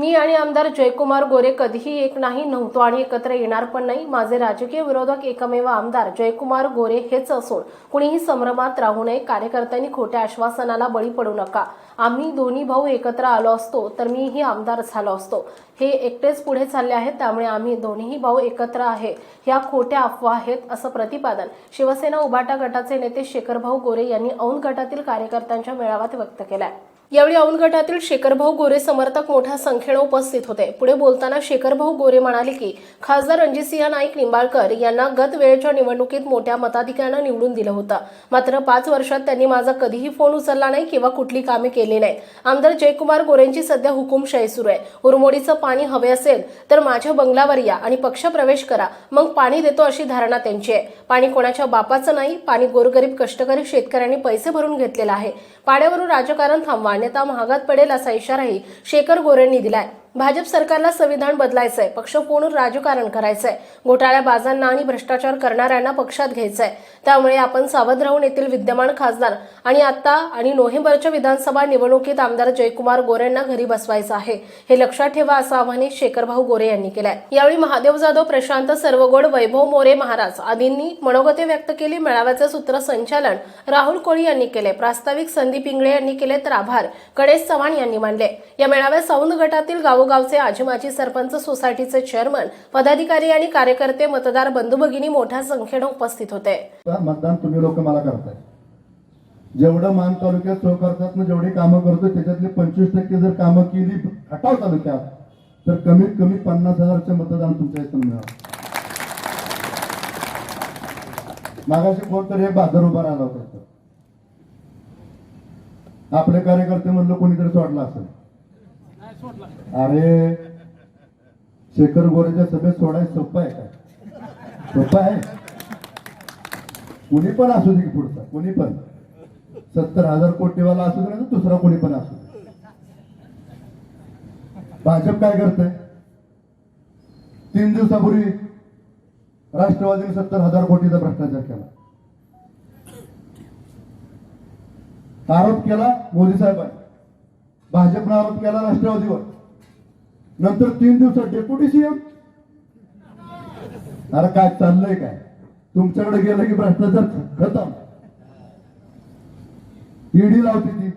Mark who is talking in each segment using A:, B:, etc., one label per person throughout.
A: मी आणि आमदार जयकुमार गोरे कधीही एक नाही नव्हतो आणि एकत्र येणार पण नाही. माझे राजकीय विरोधक एकमेव आमदार जयकुमार गोरे हेच असून कुणीही संभ्रमात राहू नये. कार्यकर्त्यांनी खोट्या आश्वासनाला बळी पडू नका. आम्ही दोन्ही भाऊ एकत्र आलो असतो तर मीही आमदार झालो असतो. हे एकटेच पुढे चालले आहेत त्यामुळे आम्ही दोन्हीही भाऊ एकत्र आहे. ह्या खोट्या अफवा आहेत असं प्रतिपादन शिवसेना उबाटा गटाचे नेते शेखरभाऊ गोरे यांनी औंध गटातील कार्यकर्त्यांच्या मेळाव्यात व्यक्त केलाय. यावेळी औंध गटातील शेखरभाऊ गोरे समर्थक मोठ्या संख्येनं उपस्थित होते. पुढे बोलताना शेखरभाऊ गोरे म्हणाले की खासदार रणजितसिंह नाईक निंबाळकर यांना गत वेळेच्या निवडणुकीत मोठ्या मताधिक्यानं निवडून दिलं होतं. मात्र पाच वर्षात त्यांनी माझा कधीही फोन उचलला नाही किंवा कुठली कामे केली नाहीत आमदार जयकुमार गोरेंची सध्या हुकुमशाही सुरू आहे. उरमोडीचं पाणी हवे असेल तर माझ्या बंगल्यावर या आणि पक्ष प्रवेश करा. मग पाणी देतो अशी धारणा त्यांची आहे. पाणी कोणाच्या बापाचं नाही. पाणी गोरगरीब कष्टकरी शेतकऱ्यांनी पैसे भरून घेतलेलं आहे. पाड्यावरून राजकारण थांबवा मान्यता महागात पडेल असा इशाराही शेखर गोरेंनी दिलाय. भाजप सरकारला संविधान बदलायचंय. पक्ष फोडून राजकारण करायचंय. घोटाळ्याबाजांना आणि भ्रष्टाचार करणाऱ्यांना पक्षात घ्यायचंय. त्यामुळे आपण सावध राहून येथील विद्यमान खासदार आणि आता आणि नोव्हेंबरच्या विधानसभा निवडणुकीत आमदार जयकुमार गोरेंना घरी बसवायचं आहे. हे लक्षात ठेवा असं आवाहन शेखरभाऊ गोरे यांनी केलंय. यावेळी महादेव जाधव प्रशांत सर्वगोड वैभव मोरे महाराज आदींनी मनोगते व्यक्त केली. मेळाव्याचे सूत्रसंचालन राहुल कोळी यांनी केले प्रास्ताविक संदीप इंगळे यांनी केले तर आभार. गणेश चव्हाण यांनी मानले या मेळाव्यात सौंद गटातील गाव गावोगावचे आजी माजी सरपंच सोसायटीचे चेअरमन पदाधिकारी आणि कार्यकर्ते मतदार बंधू भगिनी मोठ्या संख्येनं उपस्थित होते.
B: मतदान तुम्ही लोक मला करताय. जेवढं मान तालुक्यात चौकारसात जेवढी कामं करतो त्याच्यातली पंचवीस टक्के जर कामं केली खटाव तालुक्यात तर कमीत कमी पन्नास हजारचं मतदान तुमच्या इथून मिळावं मागाशी कोणतरी हे बाजार उभा राहिला होता. आपले कार्यकर्ते म्हणलं कोणीतरी सोडला असेल. अरे शेखर गोरेच्या सभेत सोडायचं सोपं आहे का? सोपं आहे? कुणी पण असू दे पुढचा कुणी पण. सत्तर हजार कोटीवाला असू दे तर दुसरा कोणी पण असू दे. भाजप काय करत तीन दिवसापूर्वी राष्ट्रवादीने सत्तर हजार कोटीचा भ्रष्टाचार केला. आरोप केला मोदी साहेबांनी. भाजपनं आरोप केला राष्ट्रवादीवर. नंतर तीन दिवसात डेप्युटी सीएम? अरे काय चाललंय काय? तुमच्याकडे गेलं की भ्रष्टाचार खतम. ईडी लावती ती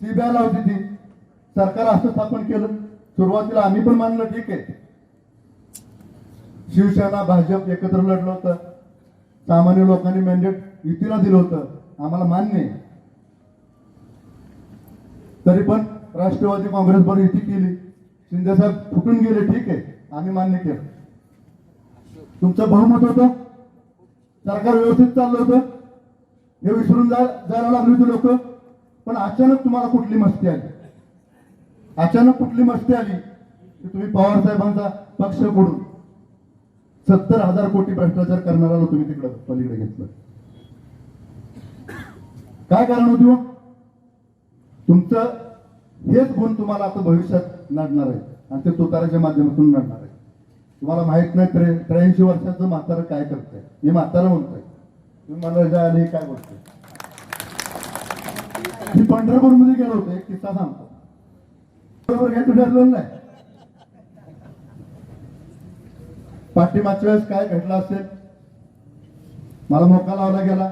B: सीबीआय लावती ती. सरकार असं स्थापन केलं. सुरुवातीला आम्ही पण मानलं ठीक आहे. शिवसेना भाजप एकत्र लढलं होतं. सामान्य लोकांनी मॅन्डेट युतीला दिलं होतं. आम्हाला मान्य आहे. तरी पण राष्ट्रवादी काँग्रेस बरोबर युती केली. शिंदे साहेब फुटून गेले ठीक आहे. आम्ही मान्य केलं. तुमचं बहुमत होतं. सरकार व्यवस्थित चाललं होतं. हे विसरून जा जायला लागली होती लोक. पण अचानक तुम्हाला कुठली मस्ती आली? अचानक कुठली मस्ती आली? की तुम्ही पवार साहेबांचा पक्ष फोडून सत्तर हजार कोटी भ्रष्टाचार करणाऱ्याला तुम्ही तिकडं पलीकडे घेतलं. काय कारण होती हो? तुमचं हेच गुण तुम्हाला आता भविष्यात नडणार आहे. आणि ते तुताराच्या माध्यमातून नडणार आहे. तुम्हाला माहीत नाही त्रे त्र्याऐंशी वर्षाचं म्हातारं काय करतंय? मी म्हातारं म्हणतोय. तुम्ही मला रजा आली काय बोलतोय? मी पंढरपूरमध्ये गेलो होतो एक किस्सा सांगतो. बरोबर घ्यायचं ठरलं नाही. पाठीमागच्या वेळेस काय घडलं असेल? मला मोका लावला गेला.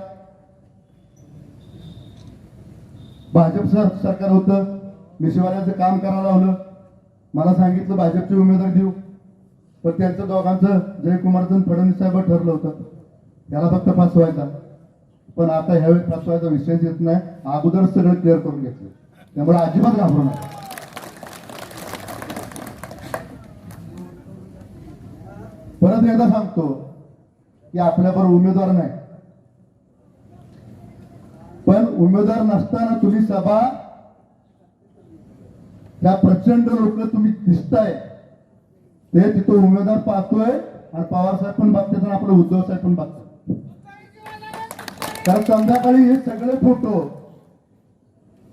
B: भाजप सर सरकार होतं. मिशिवाऱ्याचं काम करायला लावलं. मला सांगितलं भाजपचे उमेदवार देऊ. पण त्यांचं दोघांचं जयकुमारचं फडणवीस साहेब ठरलं होतं. त्याला फक्त फसवायचा. पण आता ह्यावेळी फसवायचा विषयच येत नाही. अगोदर सगळं क्लिअर करून घेतलं. त्यामुळे अजिबात घाबरू नका. परत एकदा सांगतो की आपल्याबरोबर उमेदवार नाही. पण उमेदवार नसताना तुम्ही सभा त्या प्रचंड लोक तुम्ही दिसताय ते तिथं उमेदवार पाहतोय आणि पवार साहेब पण बघतात आणि आपलं उद्धव साहेब पण बघतात. कारण संध्याकाळी हे सगळे फोटो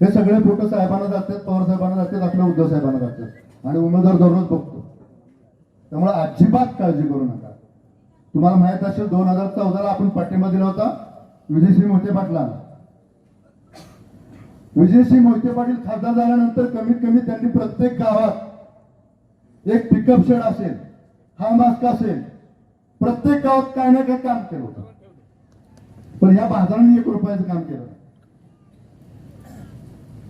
B: हे सगळे फोटो साहेबांना जातात पवार साहेबांना जातात आपल्या उद्धव साहेबांना जातात. आणि उमेदवार दररोज बघतो. त्यामुळे अजिबात काळजी करू नका. तुम्हाला माहीत असेल दोन हजार चौदाला आपण पाठिंबा दिला होता विजयश्री मोठे पाटलांना. विजयसिंह मोहिते पाटील खासदार झाल्यानंतर कमीत कमी त्यांनी प्रत्येक गावात एक पिकअप शेड असेल हा मास्क असेल प्रत्येक गावात काय ना काय काम केलं होतं. पण या बाजाराने एक रुपयाचं काम केलं.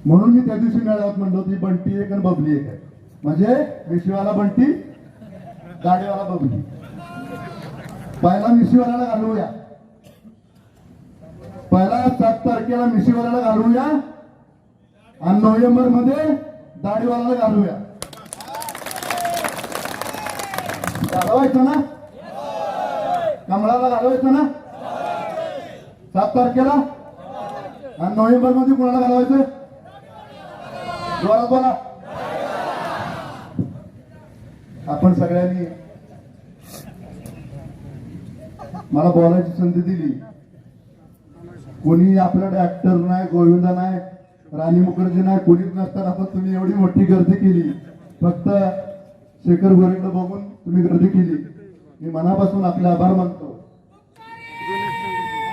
B: म्हणून मी त्या दिवशी मेळाव्यात म्हणलो ती बंटी एक आणि बबली एक आहे. म्हणजे मिशीवाला बंटी गाडीवाला बबली. पहिला मिशीवाल्याला घालवूया पहिला सात तारखेला मिशीवाल्याला घालवूया आणि नोव्हेंबरमध्ये दाढीवाला घालूया. घालवायचं ना? कमळाला घालवायचं ना? सात तारखेला? आणि नोव्हेंबरमध्ये कोणाला घालवायचं? जोरात बोला. आपण सगळ्यांनी मला बोलायची संधी दिली. कोणी आपल्याकडे ऍक्टर नाही गोविंदा नाही राणी मुखर्जी कोणीच नसताना पण तुम्ही एवढी मोठी गर्दी केली. फक्त शेखर गोरेकडे बघून तुम्ही गर्दी केली. मी मनापासून आपले आभार मानतो.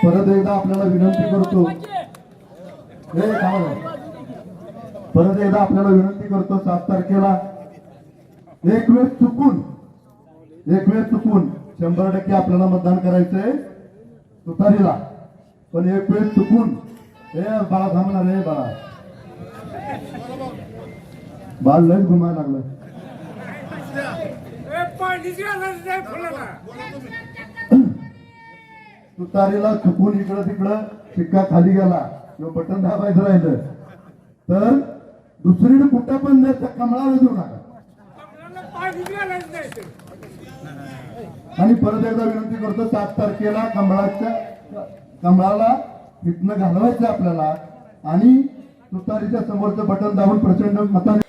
B: परत एकदा आपल्याला विनंती करतो. हे परत एकदा आपल्याला विनंती करतो सात तारखेला एक वेळ चुकून एक वेळ चुकून शंभर टक्के आपल्याला मतदान करायचंय तुतारीला पण एक वेळ चुकून हे बाळा थांबणार हे बाळा. बाळ लय घुमायला लागलं. तुतारीला चुकून इकडं तिकडं शिक्का खाली गेला. किंवा बटन दाबायचं राहिलं. तर दुसरीकडे कुठं पण द्यायचं कमळाला देऊ नका. आणि परत एकदा विनंती करतो सात तारखेला कमळाच्या कमळाला इथनं घालवायचं आपल्याला. आणि तुतारीच्या समोरचं बटन दाबून प्रचंड मताने